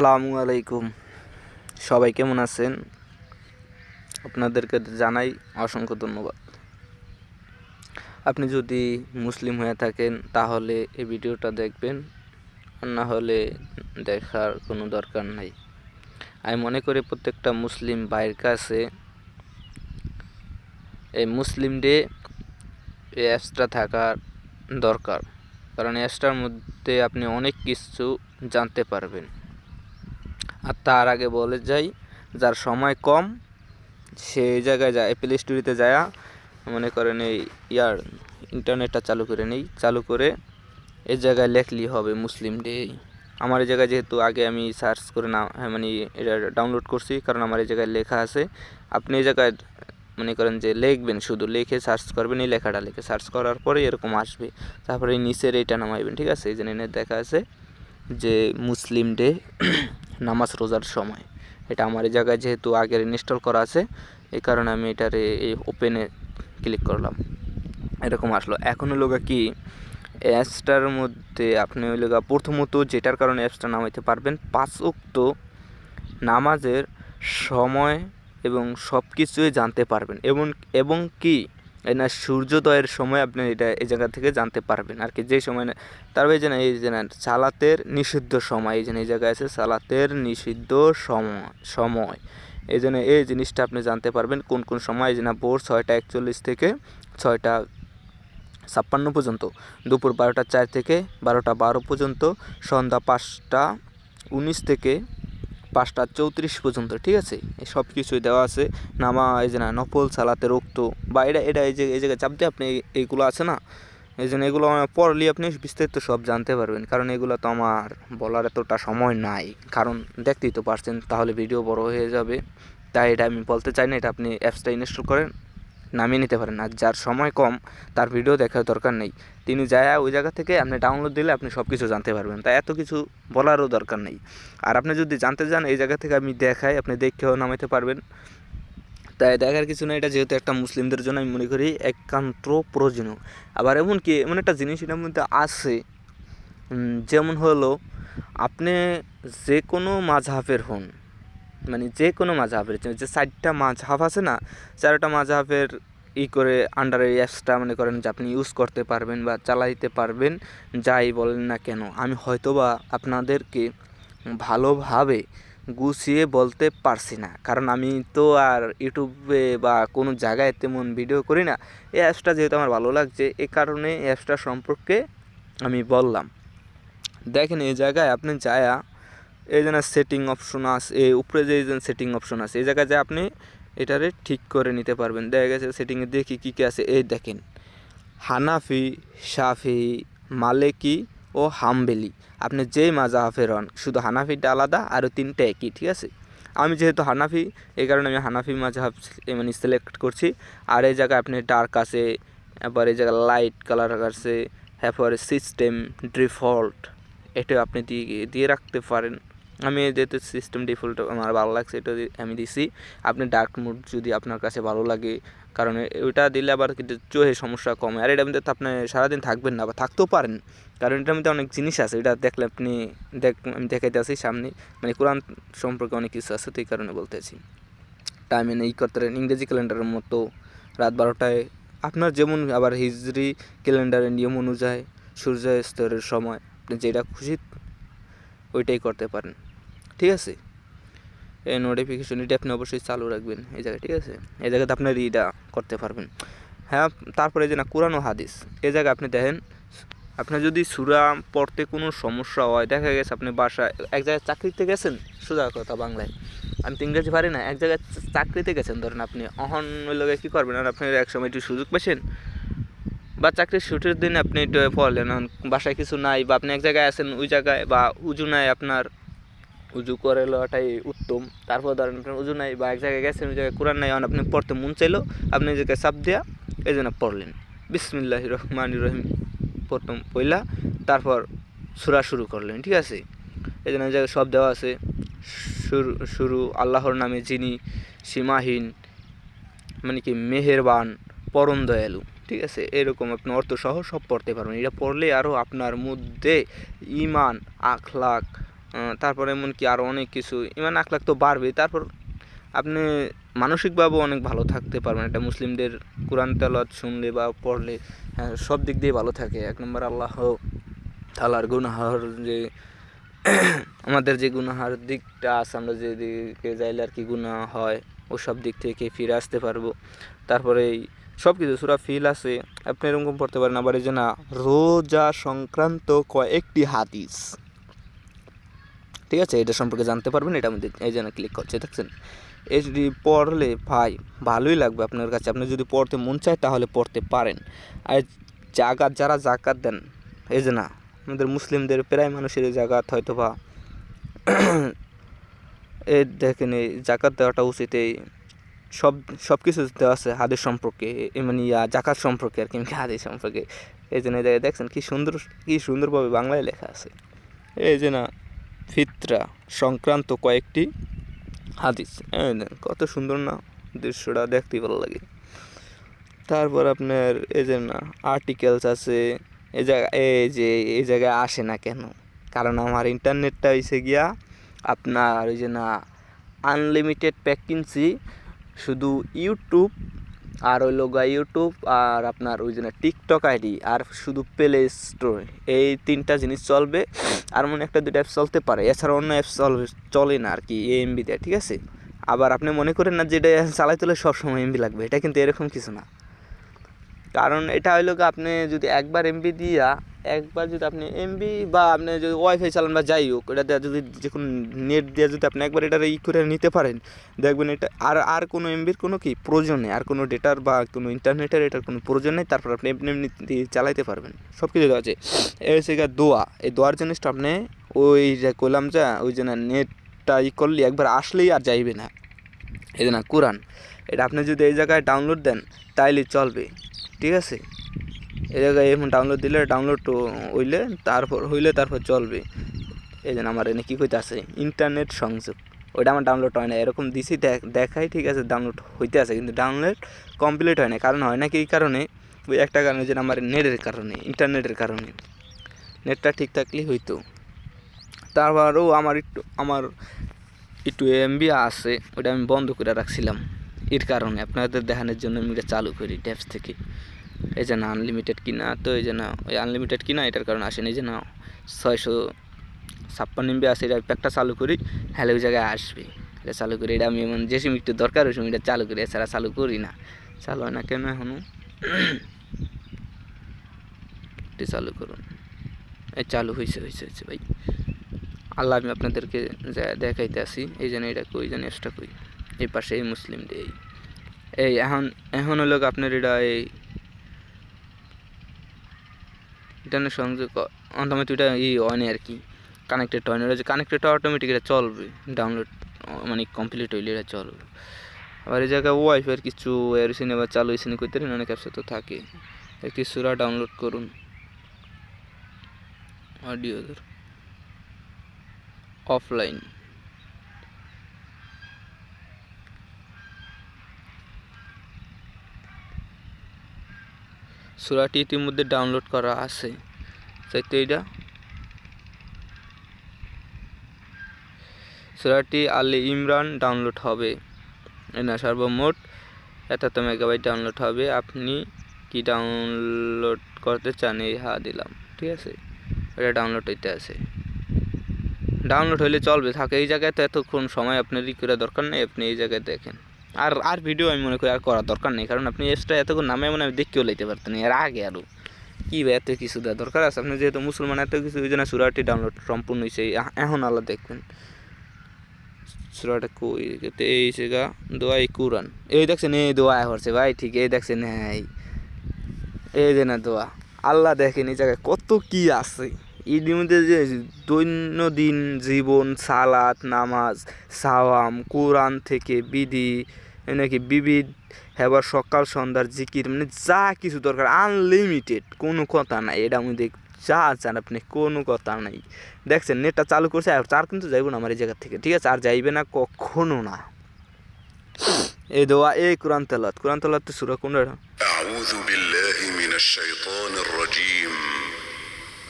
আসসালামু আলাইকুম। সবাই কেমন আছেন? আপনাদেরকে জানাই অসংখ্য ধন্যবাদ। আপনি যদি মুসলিম হয়ে থাকেন, তাহলে এই ভিডিওটা দেখবেন। আর না হলে দেখার কোনো দরকার নাই। আমি মনে করি প্রত্যেকটা মুসলিম ভাইয়ের কাছে এই মুসলিম ডে এই অ্যাপসটা থাকার দরকার। কারণ অ্যাপসটার মধ্যে আপনি অনেক কিছু জানতে পারবেন। আর তার আগে বলে যাই যার সময় কম সেই জায়গায় যায় প্লে স্টোরিতে যায়। মনে করেন এই ইয়ার ইন্টারনেটটা চালু করে নেই। চালু করে এই জায়গায় লেখলি হবে মুসলিম ডে আমার এই জায়গায় যেহেতু আগে আমি সার্চ করে না হ্যাঁ, মানে এটা ডাউনলোড করছি কারণ আমার এই জায়গায় লেখা আছে। আপনি এই জায়গায় মনে করেন যে লিখবেন শুধু লিখে সার্চ করবেন এই লেখাটা লিখে সার্চ করার পরে এরকম আসবে। তারপরে নিচের এইটা নামাইবেন ঠিক আছে? এই জন্য দেখা আছে। যে মুসলিম ডে, নামাজ রোজার সময়। এটা আমার এই জায়গায় যেহেতু আগের ইনস্টল করা আছে, এই কারণে আমি এটারে এই ওপেনে ক্লিক করলাম। এরকম আসলো। এখন হলো কি অ্যাপসটার মধ্যে আপনি হইল গা প্রথমত যেটার কারণে অ্যাপসটা নামাইতে পারবেন, পাঁচ উক্ত নামাজের সময় এবং সব কিছুই জানতে পারবেন। এবং এবং কি না, সূর্যোদয়ের সময় আপনি এটা এই জায়গা থেকে জানতে পারবেন। আর কি যে সময় তারপরে এই যে এই যে সালাতের নিষিদ্ধ সময়, এই যে এই জায়গায় আছে সালাতের নিষিদ্ধ সময় সময়। এই জন্য এই জিনিসটা আপনি জানতে পারবেন কোন কোন সময়, এই যে না, ভোর ছয়টা একচল্লিশ থেকে ছয়টা ছাপ্পান্ন পর্যন্ত, দুপুর বারোটা চার থেকে বারোটা বারো পর্যন্ত, সন্ধ্যা পাঁচটা উনিশ থেকে পাঁচটা চৌত্রিশ পর্যন্ত, ঠিক আছে? সব কিছুই দেওয়া আছে। নামা, এই যে না নফল সালাতে রক্ত, বা এটা এটা এই যে, এই জায়গায় চাপ দিয়ে আপনি এইগুলো আছে না? এই জন্য এগুলো পড়লে আপনি বিস্তারিত সব জানতে পারবেন। কারণ এগুলো তো আমার বলার এতটা সময় নাই। কারণ দেখতেই তো পারছেন, তাহলে ভিডিও বড় হয়ে যাবে। তাই এটা আমি বলতে চাই না, এটা আপনি অ্যাপসটা ইনস্টল করেন। নামিয়ে নিতে পারেন। আর যার সময় কম, তার ভিডিও দেখার দরকার নেই। তিনি যায় ওই জায়গা থেকে আপনি ডাউনলোড দিলে আপনি সব কিছু জানতে পারবেন। তাই এত কিছু বলারও দরকার নেই। আর আপনি যদি জানতে চান, এই জায়গা থেকে আমি দেখাই, আপনি দেখেও নামাইতে পারবেন। তাই দেখার কিছু না এটা যেহেতু একটা মুসলিমদের জন্য আমি মনে করি একান্ত প্রয়োজনীয়। আবার এমন কি এমন একটা জিনিস এটার মধ্যে আছে যেমন হলো, আপনি যে কোনো মাঝহাফের হন মানে যে কোনো মাঝহাফের যে চারটা মাঝহাফ আছে না, চারটা মাঝহাফের ই করে আন্ডার অ্যাপসটা মনে করেন যে আপনি ইউজ করতে পারবেন বা চালাইতে পারবেন, যাই বলেন না কেন। আমি হয়তোবা আপনাদেরকে ভালোভাবে গুছিয়ে বলতে পারছি না। কারণ আমি তো আর ইউটিউবে বা কোনো জায়গায় তেমন ভিডিও করি না। এই অ্যাপসটা যেহেতু আমার ভালো লাগছে, এ কারণে অ্যাপসটা সম্পর্কে আমি বললাম। দেখেন এই জায়গায় আপনি যায়া এই যেন সেটিং অপশন আছে, এই উপরে যে সেটিং অপশন আছে, এই জায়গায় যে আপনি এটারে ঠিক করে নিতে পারবেন। দেখা গেছে সেটিংয়ে দেখি কী কী আছে, এই দেখেন। হানাফি সাফি মালেকি ও হামবেলি। আপনি যেই মাজাহাফের হন শুধু হানাফিটা আলাদা আরও তিনটে একই, ঠিক আছে? আমি যেহেতু হানাফি, এই কারণে আমি হানাফি মাজাহাব মানে সিলেক্ট করছি। আর এই জায়গায় আপনি ডার্ক আছে এবার এই জায়গায় লাইট কালার আছে এরপরে সিস্টেম ডিফল্ট এটা আপনি দিয়ে দিয়ে রাখতে পারেন। আমি যেহেতু সিস্টেম ডিফল্ট আমার ভালো লাগছে, এটা আমি দিছি। আপনি ডার্ক মুড যদি আপনার কাছে ভালো লাগে, কারণ ওইটা দিলে আবার কিন্তু চোহে সমস্যা কমে। আর এটার মধ্যে তো আপনি সারাদিন থাকবেন না বা থাকতেও পারেন, কারণ এটার মধ্যে অনেক জিনিস আছে। এটা দেখলে আপনি দেখ আমি দেখাইতে আসি সামনে মানে কোরআন সম্পর্কে অনেক কিছু আছে, তো এই কারণে বলতেছি টাইমে ই করতে পারেন ইংরেজি ক্যালেন্ডারের মতো রাত বারোটায় আপনার যেমন আবার হিজরি ক্যালেন্ডারের নিয়ম অনুযায়ী সূর্যাস্তরের সময় আপনি যেটা খুশি, ওইটাই করতে পারেন। আছে? এই নোটিফিকেশন এটা আপনি অবশ্যই চালু রাখবেন এই জায়গায়, ঠিক আছে? এই জায়গাতে আপনার ইটা করতে পারবেন। হ্যাঁ তারপরে যে না, কোরআন ও হাদিস, এই জায়গায় আপনি দেখেন আপনার যদি সুরা পড়তে কোনো সমস্যা হয়, দেখা গেছে আপনি বাসায়, এক জায়গায় চাকরিতে গেছেন, সোজা কথা বাংলায়, আমি তো ইংরেজি পারি না, এক জায়গায় চাকরিতে গেছেন, ধরেন আপনি, অহন লোকে কী করবেন, আর আপনি এক সময় একটু সুযোগ পেয়েছেন বা চাকরির ছুটির দিন আপনি একটু পড়লেন বাসায় কিছু নাই, বা আপনি এক জায়গায় আছেন, ওই জায়গায়, বা উজু নাই আপনার উজু করে লওয়াটাই উত্তম। তারপর ধরেন আপনার উজু নাই বা এক জায়গায় গেছেন ওই জায়গায় কোরআন নাই আপনি পড়তে মন চাইলো আপনি জায়গায় চাপ দেওয়া এই জন্য পড়লেন। বিসমিল্লাহ রহমান রহিম। প্রথম পয়লা তারপর সুরা শুরু করলেন ঠিক আছে? এই জন্য জায়গায় সব দেওয়া আছে। শুরু শুরু আল্লাহর নামে যিনি সীমাহীন মানে কি মেহেরবান পরম দয়ালু ঠিক আছে? এরকম আপনি অর্থ সহ সব পড়তে পারবেন। এটা পড়লে আরও আপনার মধ্যে ইমান আখলাক আহ, তারপর এমনকি আরও অনেক কিছু ইমান আখলাখ তো বাড়বেই। তারপর আপনি মানসিকভাবেও অনেক ভালো থাকতে পারবেন। এটা মুসলিমদের কোরআন তেলত শুনলে বা পড়লে হ্যাঁ, সব দিক দিয়ে ভালো থাকে। এক নম্বর আল্লাহ তালার গুনাহার যে আমাদের যে গুনাহার দিকটা আছে আমরা যে দিকে যাইলে আর কি গুনাহ হয় ওসব দিক থেকে ফিরে আসতে পারব। তারপরে এই সব কিছু সুরা ফিল আছে আপনি এরকম পড়তে পারেন। আবার এই যে না রোজা সংক্রান্ত কয়েকটি হাদিস। ঠিক আছে? এটা সম্পর্কে জানতে পারবেন, এটা আমি এই জন্য ক্লিক করছি, দেখছেন? যদি পড়লে ভাই ভালোই লাগবে আপনার কাছে। আপনি যদি পড়তে মন চায় তাহলে পড়তে পারেন। আর জাগাত যারা জাকাত দেন, এই যে না, আমাদের মুসলিমদের প্রায় মানুষের জাগাত হয়তো বা এই দেখেন, এই জাকাত দেওয়াটা উচিত, এই সব সব কিছু দেওয়া আছে হাদিস সম্পর্কে, এ মানে ইয়া, জাকাত সম্পর্কে আর কি হাদিস সম্পর্কে। এই জন্য দেখছেন কি সুন্দর, কি সুন্দরভাবে বাংলায় লেখা আছে। এই যে না ফিতরা সংক্রান্ত কয়েকটি হাদিস। কত সুন্দর না দৃশ্যটা দেখতে ভালো লাগে। তারপর আপনার এই যে না আর্টিকেলস আছে এই জায়গা, এই যে, এই জায়গায় আসে না কেন? কারণ আমার ইন্টারনেটটা হয়েছে গিয়া আপনার ওই যে না আনলিমিটেড প্যাক কিনছি শুধু ইউটিউব আর ওই লোগা ইউটিউব আর আপনার ওই জন্য টিকটক আইডি আর শুধু প্লে স্টোর এই তিনটা জিনিস চলবে। আর মনে একটা দুটো অ্যাপ চলতে পারে। এছাড়া অন্য অ্যাপস চলবে, চলে না আর কি এমবি দেয়, ঠিক আছে? আবার আপনি মনে করেন না যে এটা চালাইতে হলে সবসময় এমবি লাগবে, এটা কিন্তু এরকম কিছু না। কারণ এটা হইল কি আপনি যদি একবার এমবি দিয়া, একবার যদি আপনি এমবি বা আপনি যদি ওয়াইফাই চালান বা যাই হোক, এটা দিয়ে যদি যে কোনো নেট দিয়ে যদি আপনি একবার এটা ই করে নিতে পারেন, দেখবেন এটা আর আর কোনো এমবির কোনো কি প্রয়োজন নেই, আর কোনো ডেটার বা কোনো ইন্টারনেটের এটার কোনো প্রয়োজন নেই, তারপর আপনি এমনি এমনি চালাইতে পারবেন। সব কিছু দেওয়া আছে। এই হচ্ছে দোয়া। এই দোয়ার জিনিসটা আপনি ওই যে করলাম যা, ওই যে না নেটটা ই করলে একবার আসলেই আর যাইবে না। এই না কোরআন এটা আপনি যদি এই জায়গায় ডাউনলোড দেন, তাইলে চলবে। ঠিক আছে? এই জায়গায় এখন ডাউনলোড দিলে ডাউনলোড হইলে তারপর হইলে তারপর চলবে। এই জন্য আমার এনে কী কইতে আছে ইন্টারনেট সংযোগ। ওইটা আমার ডাউনলোড হয় না। এরকম দিছি দেখ- দেখাই, ঠিক আছে ডাউনলোড হইতে আছে কিন্তু ডাউনলোড কমপ্লিট হয় না। কারণ হয় না কি কারণে? ওই একটা কারণে যে আমার নেটের কারণে, ইন্টারনেটের কারণে। নেটটা ঠিক থাকলেই হইতো। তারপরও আমার একটু আমার একটু এমবি আছে ওটা আমি বন্ধ করে রাখছিলাম। এর কারণে আপনাদের দেখানোর জন্য আমি এটা চালু করি ট্যাপস থেকে। এই যে না আনলিমিটেড কিনা, তো এই যে না, ওই আনলিমিটেড কিনা, এটার কারণে আসেনি। এই যে না, ছয়শো ছাপ্পান্ন এমবি আছে, এটা প্যাকটা চালু করি হ্যালে ওই জায়গায় আসবে। এটা চালু করি, এটা আমি এমন যে সময় একটু দরকার, ওই সময় এটা চালু করি, এছাড়া চালু করি না। চালু হয় না কেন এখনও একটু চালু করুন। এই চালু হয়েছে হয়েছে হয়েছে ভাই। আল্লাহ আমি আপনাদেরকে দেখাইতে আসি, এই জন্য এটা কই জানি এক্সট্রা কই? এই পাশে এই মুসলিম এই এই, এখন এখন হলো আপনার এটা এই ইন্টারনেট সংযোগ অন্তমত এটা ই হয় না আর কি কানেক্টেড হয় না এটা যে কানেক্টেড অটোমেটিক এটা চলবে ডাউনলোড মানে কমপ্লিট হইলে এটা চলবে। আবার এই জায়গায় ওয়াইফাইয়ের কিছু এর সিনেমা চালু হয়েছে করতে পারেন অনেক অ্যাপসে তো থাকে। একটি সুরা ডাউনলোড করুন। অডিও অফলাইন সুরাটি ইতিমধ্যে ডাউনলোড করা আছে। চাইতে এইটা সুরাটি আলী ইমরান ডাউনলোড হবে। না, সর্বমোট এত মেগাবাইট ডাউনলোড হবে। আপনি কি ডাউনলোড করতে চান? এই হা দিলাম, ঠিক আছে? এটা ডাউনলোড হইতে আছে। ডাউনলোড হলে চলবে। থাকে এই জায়গায় তো এতক্ষণ সময় আপনার করা দরকার নেই। আপনি এই জায়গায় দেখেন। আর আর ভিডিও আমি মনে করি আর করার দরকার নেই, কারণ আপনি এক্সট্রা এতক্ষণ নামে মানে আমি দেখতেও লাইতে পারতেন, এর আগে আরও কী ভাই এত কিছু দেওয়ার দরকার আছে? আপনি যেহেতু মুসলমান, এত কিছু ওই জন্য সুরাটি ডাউনলোড সম্পূর্ণ হয়েছে এখন আল্লাহ দেখবেন। সুরাটা কই? এই সেগা দোয়াই কুরান এই দেখছেন, এই দোয়া হচ্ছে ভাই, ঠিক এই দেখছেন, এই। এই যে না দোয়া। আল্লাহ দেখেন এই জায়গায় কত কি আছে। ঈদের মধ্যে যে দৈনন্দিন জীবন, সালাত, নামাজ, সাওয়াম, কোরআন থেকে বিধি নাকি বিবিধ হেবার সকাল সন্ধ্যার জিকির মানে যা কিছু দরকার আনলিমিটেড কোনো কথা নাই এটা আমি দেখ যা চান আপনি কোনো কথা নাই দেখছেন নেটটা চালু করছে আর চার কিন্তু যাইব না আমার এই জায়গা থেকে ঠিক আছে আর যাইবে না কখনো না এই দোয়া এই কোরআন তেলাত কোরআন তেলাত তো সুরা কোনটা أعوذ بالله من الشيطان الرجيم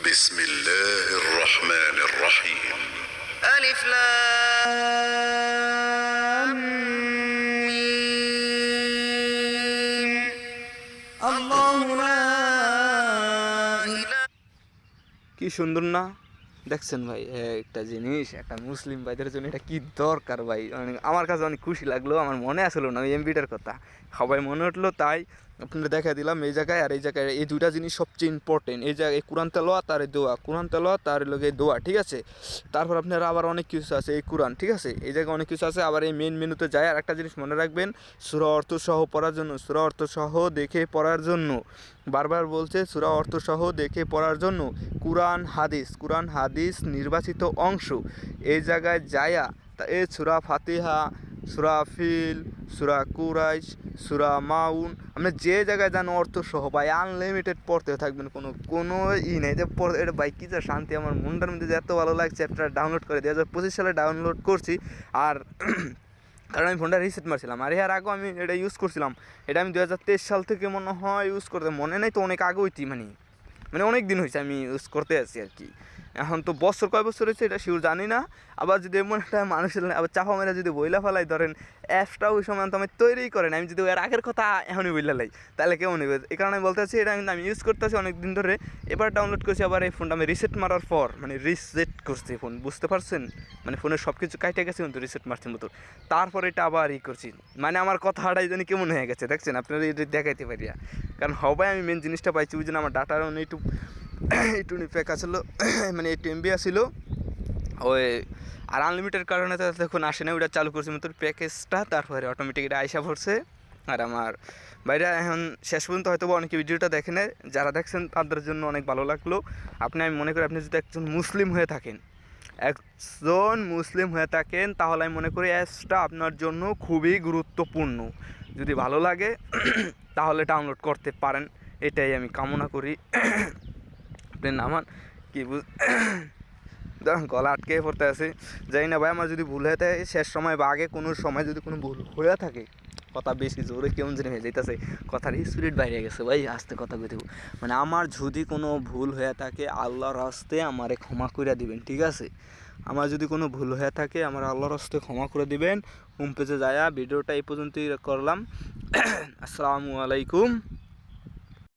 بسم الله الرحمن الرحيم ألف لام সুন্দর না? দেখছেন ভাই, একটা জিনিস, একটা মুসলিম ভাইদের জন্য এটা কি দরকার ভাই? মানে আমার কাছে অনেক খুশি লাগল, আমার মনে আসলো না ওই এমবিটার কথা। সবাই মনে উঠল, তাই আপনারা দেখা দিলাম এই জায়গায়, আর এই জায়গায় এই দুইটা জিনিস সবচেয়ে ইম্পর্টেন্ট এই জায়গায় কোরআন তেলোয়া তার দোয়া। কোরআন তেলোয়া তার লোক দোয়া, ঠিক আছে? তারপর আপনার আবার অনেক কিছু আছে এই কোরআন, ঠিক আছে? এই জায়গায় অনেক কিছু আছে, আবার এই মেন মেনুতে যায়। আর একটা জিনিস মনে রাখবেন, সুরা অর্থ সহ পড়ার জন্য, সুরা অর্থ সহ দেখে পড়ার জন্য। বারবার বলছে, সুরা অর্থ সহ দেখে পড়ার জন্য। কোরআন হাদিস কোরআন হাদিস নির্বাচিত অংশ। এই জায়গায় যায়া, তা এই সুরা ফাতিহা সুরা ফিল, সুরা কুরাইশ, সুরা মাউন। আপনি যে জায়গায় যান, অর্থ সহ ভাই আনলিমিটেড পড়তে থাকবেন। কোনো কোনো ই নেই যে পড় এটা ভাই, কী যা শান্তি। আমার মনটার মধ্যে যে এত ভালো লাগছে, একটা ডাউনলোড করে দু হাজার পঁচিশ সালে ডাউনলোড করছি। আর কারণ আমি ফোনটা রিসেট মারছিলাম। আর এর আগেও আমি এটা ইউজ করছিলাম। এটা আমি দু হাজার তেইশ সাল থেকে মনে হয় ইউজ করতে মনে নেই তো, অনেক আগে হইতি মানে মানে অনেক দিন হয়েছে আমি ইউজ করতে আছি আর কি। এখন তো বছর কয় বছর হয়েছে এটা শিওর জানি না। আবার যদি এমন একটা মানুষের আবার চাপা মেরে যদি বইলা ফেলাই ধরেন অ্যাপসটা ওই সময় তো আমি তৈরিই করেন আমি যদি এর আগের কথা এখনই বইলা লাই, তাহলে কেমন নেবে এই কারণে আমি বলতে চাচ্ছি, এটা কিন্তু আমি ইউজ করতেছি অনেক দিন ধরে। এবার ডাউনলোড করছি আবার এই ফোনটা আমি রিসেট মারার পর মানে রিসেট করছি ফোন বুঝতে পারছেন? মানে ফোনের সব কিছু কাইটে গেছে কিন্তু রিসেট মারছি মতো তারপর এটা আবার ই করছি মানে আমার কথা কথাটাই জানি কেমন হয়ে গেছে, দেখছেন? আপনারা এটা দেখাইতে পারিয়া কারণ হবাই আমি মেন জিনিসটা পাইছি, ওই জন্য আমার ডাটার একটু একটু প্যাক আসলো মানে একটু এমবি আসিল। ওই, আর আনলিমিটেড কারণে তো দেখুন আসে না ওটা চালু করছি মতো প্যাকেজটা তারপরে অটোমেটিক এটা আইসা পড়ছে। আর আমার বাইরে এখন শেষ পর্যন্ত হয়তো অনেকে ভিডিওটা দেখেন যারা দেখছেন তাদের জন্য অনেক ভালো লাগল। আপনি, আমি মনে করি আপনি যদি একজন মুসলিম হয়ে থাকেন, একজন মুসলিম হয়ে থাকেন, তাহলে আমি মনে করি অ্যাপসটা আপনার জন্য খুবই গুরুত্বপূর্ণ। যদি ভালো লাগে, তাহলে ডাউনলোড করতে পারেন, এটাই আমি কামনা করি। আপনি নামান কি বুঝ গলা আটকে পড়তে আছে। জানি না ভাই, আমার যদি ভুল হয়ে থাকে, শেষ সময় বা আগে কোনো সময় যদি কোনো ভুল হয়ে থাকে, কথা বেশি জোরে কেমন জানি হয়ে যাইতেছে। কথার স্পিরিট বাইরে গেছে ভাই, আস্তে কথা কই দেবো মানে আমার যদি কোনো ভুল হয়ে থাকে, আল্লাহর হস্তে আমারে ক্ষমা করে দিবেন, ঠিক আছে? আমার যদি কোনো ভুল হয়ে থাকে, আমার আল্লাহর হস্তে ক্ষমা করে দিবেন। হোম পেজে যায়া, ভিডিওটা এই পর্যন্তই করলাম। আসসালামু আলাইকুম।